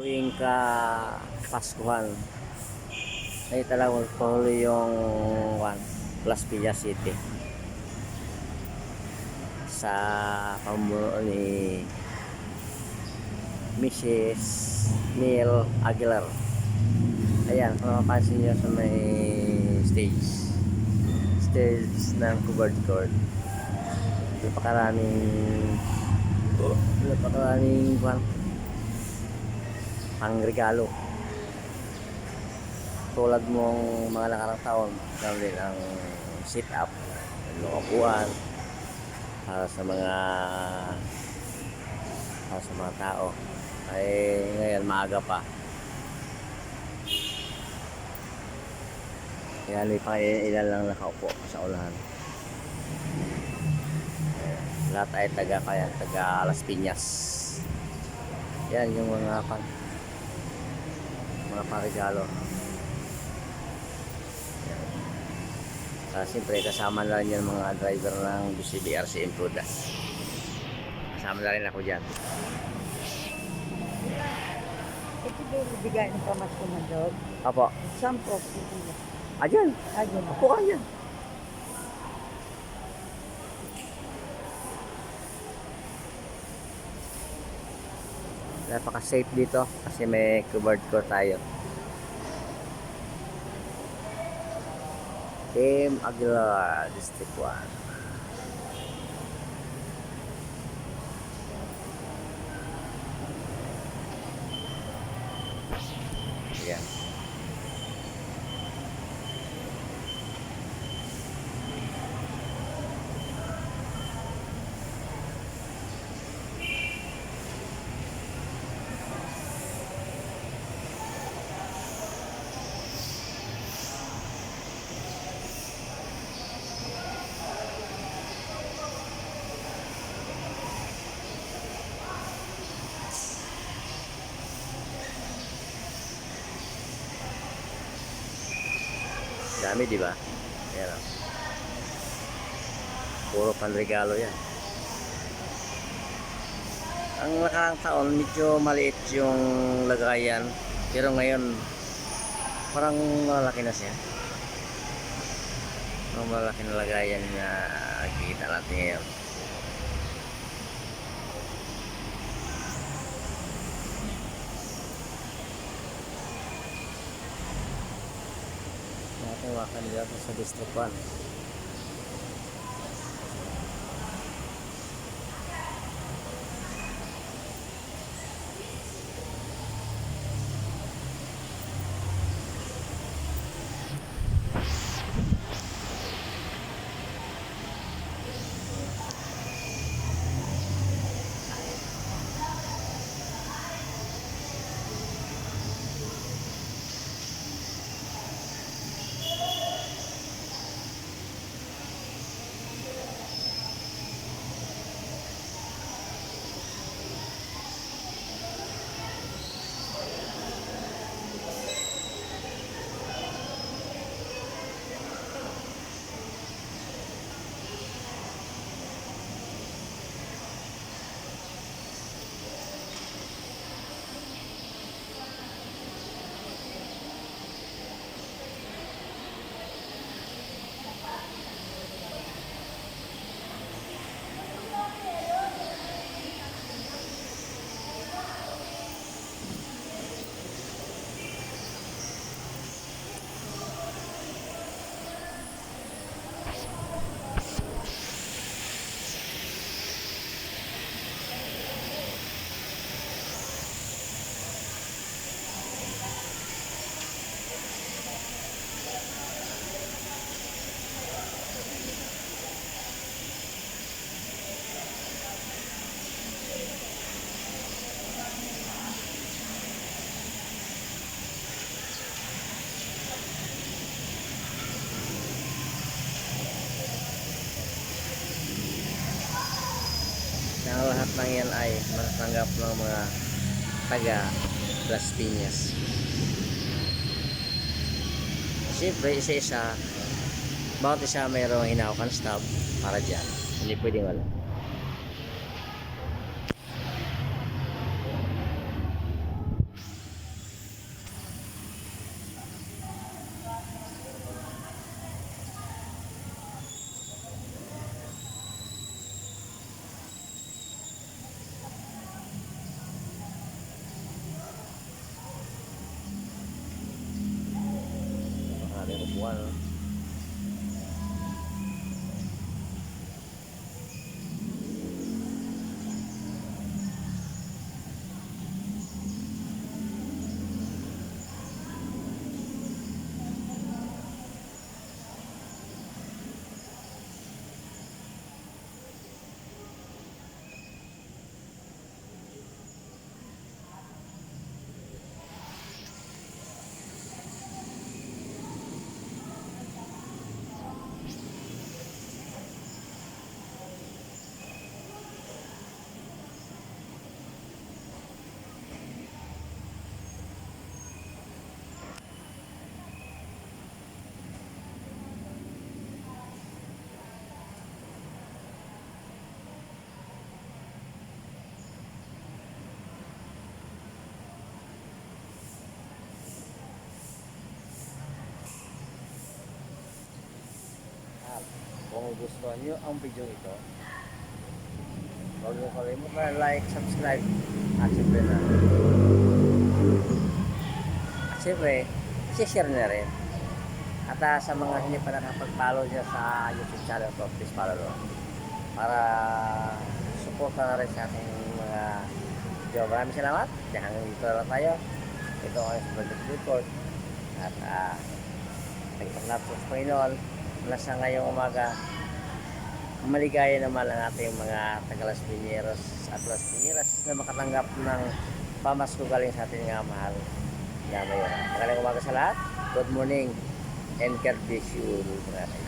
tuwing ka Paskuhan. Ay talagang magpahuli yung one, Las Piñas City. Sa pamuno ni Mrs. Neil Aguilar. Ayan kung mapapansin nyo sa may stage. Stage ng covered court. Napakaraming napakaraming kwan pang regalo. Tulad mong mga nakarang taon meron din ang sit up ang upuan para sa mga para sa mga tao. Ay ngayon maaga pa. May pa ilan lang nakaupo sa unahan. Ayan. lahat ay taga kaya taga Las Piñas. Yan yung mga pan mga parigalo Uh, Siyempre kasama na rin yung mga driver ng BCBRC Impuda. Kasama na rin ako dyan. Ito ba bigay ng pamasko na dog? Apo. Sampo. Ah, dyan. Ayun. Apo ka dyan. Napaka-safe dito kasi may covered court tayo. Team Aguilar, District 1. Yan. Dami, di ba? Yan o. Puro panregalo yan. Ang nakarang taon, medyo maliit yung lagayan. Pero ngayon, parang malaki na siya. Ang malaki na lagayan na nakikita natin ngayon. Natin wakan dito sa District 1. na lahat ng yan ay matatanggap ng mga taga Las Piñas. Siyempre, isa-isa, bawat isa mayroong hinawakan stop para dyan. Hindi pwedeng wala. 五万啊 gusto nyo ang video ito, huwag nyo kalimutan like, subscribe, at siyempre na. At siyempre, share na rin. At ah, sa mga hindi pa nakapag-follow niya sa YouTube channel ko, please follow ko. Para support na rin sa ating mga video. Maraming salamat. Diyan dito na tayo. Ito ang Project Report. At uh, nagpangat sa Panginoon mula sa ngayong umaga maligaya naman ang ating mga taga-Las Piñeros at Las Piñeras na makatanggap ng pamasko galing sa ating nga mahal na mayor. Magaling umaga sa lahat. Good morning and God bless you. mga.